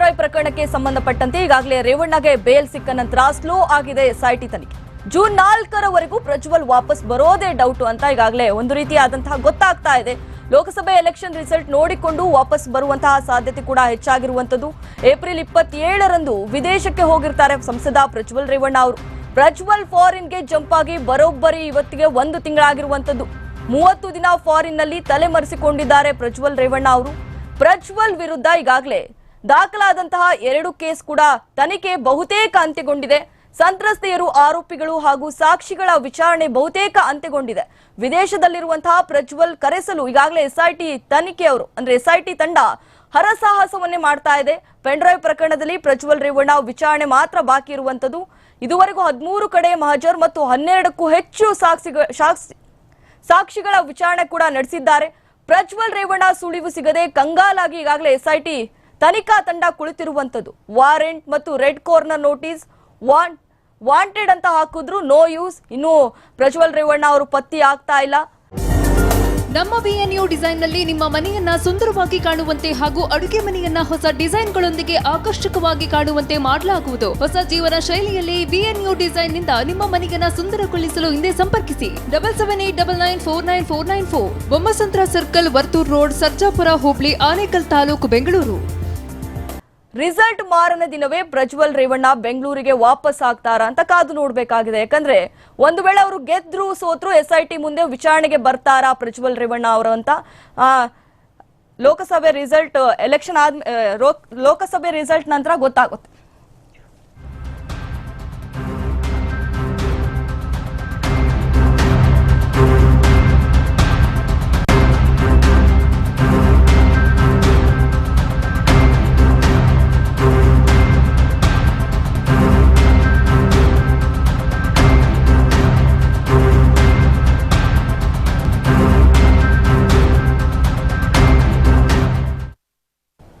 ರಾಯ್ ಪ್ರಕರಣಕ್ಕೆ ಸಂಬಂಧಪಟ್ಟಂತೆ ಈಗಾಗಲೇ ರೇವಣ್ಣಗೆ ಬೇಲ್ ಸಿಕ್ಕ ನಂತರ ಸ್ಲೋ ಆಗಿದೆ ಎಸ್ಐಟಿ ತನಿಖೆ. ಜೂನ್ ನಾಲ್ಕರವರೆಗೂ ಪ್ರಜ್ವಲ್ ವಾಪಸ್ ಬರೋದೇ ಡೌಟ್ ಅಂತ ಈಗಾಗಲೇ ಒಂದು ರೀತಿಯಾದಂತಹ ಗೊತ್ತಾಗ್ತಾ ಇದೆ. ಲೋಕಸಭೆ ಎಲೆಕ್ಷನ್ ರಿಸಲ್ಟ್ ನೋಡಿಕೊಂಡು ವಾಪಸ್ ಬರುವಂತಹ ಸಾಧ್ಯತೆ ಕೂಡ ಹೆಚ್ಚಾಗಿರುವಂತದ್ದು ಏಪ್ರಿಲ್ ಇಪ್ಪತ್ತೇಳರಂದು ವಿದೇಶಕ್ಕೆ ಹೋಗಿರ್ತಾರೆ ಸಂಸದ ಪ್ರಜ್ವಲ್ ರೇವಣ್ಣ ಅವರು. ಪ್ರಜ್ವಲ್ ಫಾರಿನ್ಗೆ ಜಂಪ್ ಆಗಿ ಬರೋಬ್ಬರಿ ಇವತ್ತಿಗೆ ಒಂದು ತಿಂಗಳಾಗಿರುವಂತದ್ದು ಮೂವತ್ತು ದಿನ ಫಾರಿನ್ನಲ್ಲಿ ತಲೆಮರೆಸಿಕೊಂಡಿದ್ದಾರೆ ಪ್ರಜ್ವಲ್ ರೇವಣ್ಣ ಅವರು. ಪ್ರಜ್ವಲ್ ವಿರುದ್ಧ ಈಗಾಗಲೇ ದಾಖಲಾದಂತಹ ಎರಡು ಕೇಸ್ ಕೂಡ ತನಿಖೆ ಬಹುತೇಕ ಅಂತ್ಯಗೊಂಡಿದೆ. ಸಂತ್ರಸ್ತೆಯರು ಆರೋಪಿಗಳು ಹಾಗೂ ಸಾಕ್ಷಿಗಳ ವಿಚಾರಣೆ ಬಹುತೇಕ ಅಂತ್ಯಗೊಂಡಿದೆ. ವಿದೇಶದಲ್ಲಿರುವಂತಹ ಪ್ರಜ್ವಲ್ ಕರೆಸಲು ಈಗಾಗಲೇ ಎಸ್ಐಟಿ ತನಿಖೆಯವರು ಅಂದ್ರೆ ಎಸ್ಐಟಿ ತಂಡ ಹರಸಾಹಸವನ್ನೇ ಮಾಡ್ತಾ ಇದೆ. ಪೆಂಡ್ರೈವ್ ಪ್ರಕರಣದಲ್ಲಿ ಪ್ರಜ್ವಲ್ ರೇವಣ್ಣ ವಿಚಾರಣೆ ಮಾತ್ರ ಬಾಕಿ ಇರುವಂತದ್ದು ಇದುವರೆಗೂ ಹದಿಮೂರು ಕಡೆ ಮಹಜರ್ ಮತ್ತು ಹನ್ನೆರಡಕ್ಕೂ ಹೆಚ್ಚು ಸಾಕ್ಷಿಗಳ ಸಾಕ್ಷಿ, ಸಾಕ್ಷಿಗಳ ವಿಚಾರಣೆ ಕೂಡ ನಡೆಸಿದ್ದಾರೆ. ಪ್ರಜ್ವಲ್ ರೇವಣ್ಣ ಸುಳಿವು ಸಿಗದೆ ಕಂಗಾಲಾಗಿ ಈಗಾಗಲೇ ಎಸ್ಐಟಿ ತನಿಖಾ ತಂಡ ಕುಳಿತಿರುವಂತದ್ದು ವಾರೆಂಟ್ ಮತ್ತು red corner notice, want, wanted ಅಂತ ಹಾಕಿದ್ರು ನೋ ಯೂಸ್. ಇನ್ನು ಪ್ರಜ್ವಲ್ ರೇವಣ್ಣ ಅವರು ಪತ್ತಿ ಆಗ್ತಾ ಇಲ್ಲ. ನಮ್ಮ ಬಿಎನ್ಯು ಡಿಸೈನ್ನಲ್ಲಿ ನಿಮ್ಮ ಮನೆಯನ್ನ ಸುಂದರವಾಗಿ ಕಾಣುವಂತೆ ಹಾಗೂ ಅಡುಗೆ ಮನೆಯನ್ನ ಹೊಸ ಡಿಸೈನ್ಗಳೊಂದಿಗೆ ಆಕರ್ಷಕವಾಗಿ ಕಾಣುವಂತೆ ಮಾಡಲಾಗುವುದು. ಹೊಸ ಜೀವನ ಶೈಲಿಯಲ್ಲಿ ಬಿಎನ್ಯು ಡಿಸೈನ್ನಿಂದ ನಿಮ್ಮ ಮನೆಯನ್ನ ಸುಂದರಗೊಳಿಸಲು ಹಿಂದೆ ಸಂಪರ್ಕಿಸಿ. Double seven eight double nine four nine four nine four. Bommasandra circle, Varthur road, Sarjapura, ಹೋಬಳಿ, ಆನೇಕಲ್ ತಾಲೂಕು, ಬೆಂಗಳೂರು. ರಿಸಲ್ಟ್ ಮಾರನ ದಿನವೇ ಪ್ರಜ್ವಲ್ ರೇವಣ್ಣ ಬೆಂಗಳೂರಿಗೆ ವಾಪಸ್ ಆಗ್ತಾರ ಅಂತ ಕಾದು ನೋಡಬೇಕಾಗಿದೆ. ಯಾಕಂದ್ರೆ ಒಂದು ವೇಳೆ ಅವರು ಗೆದ್ರು ಸೋತ್ರು ಎಸ್ ಐ ಟಿ ಮುಂದೆ ವಿಚಾರಣೆಗೆ ಬರ್ತಾರಾ ಪ್ರಜ್ವಲ್ ರೇವಣ್ಣ ಅವರು ಅಂತ. ಲೋಕಸಭೆ ರಿಸಲ್ಟ್, ಎಲೆಕ್ಷನ್ ಆದ ಲೋಕಸಭೆ ರಿಸಲ್ಟ್ ನಂತರ ಗೊತ್ತಾಗುತ್ತೆ.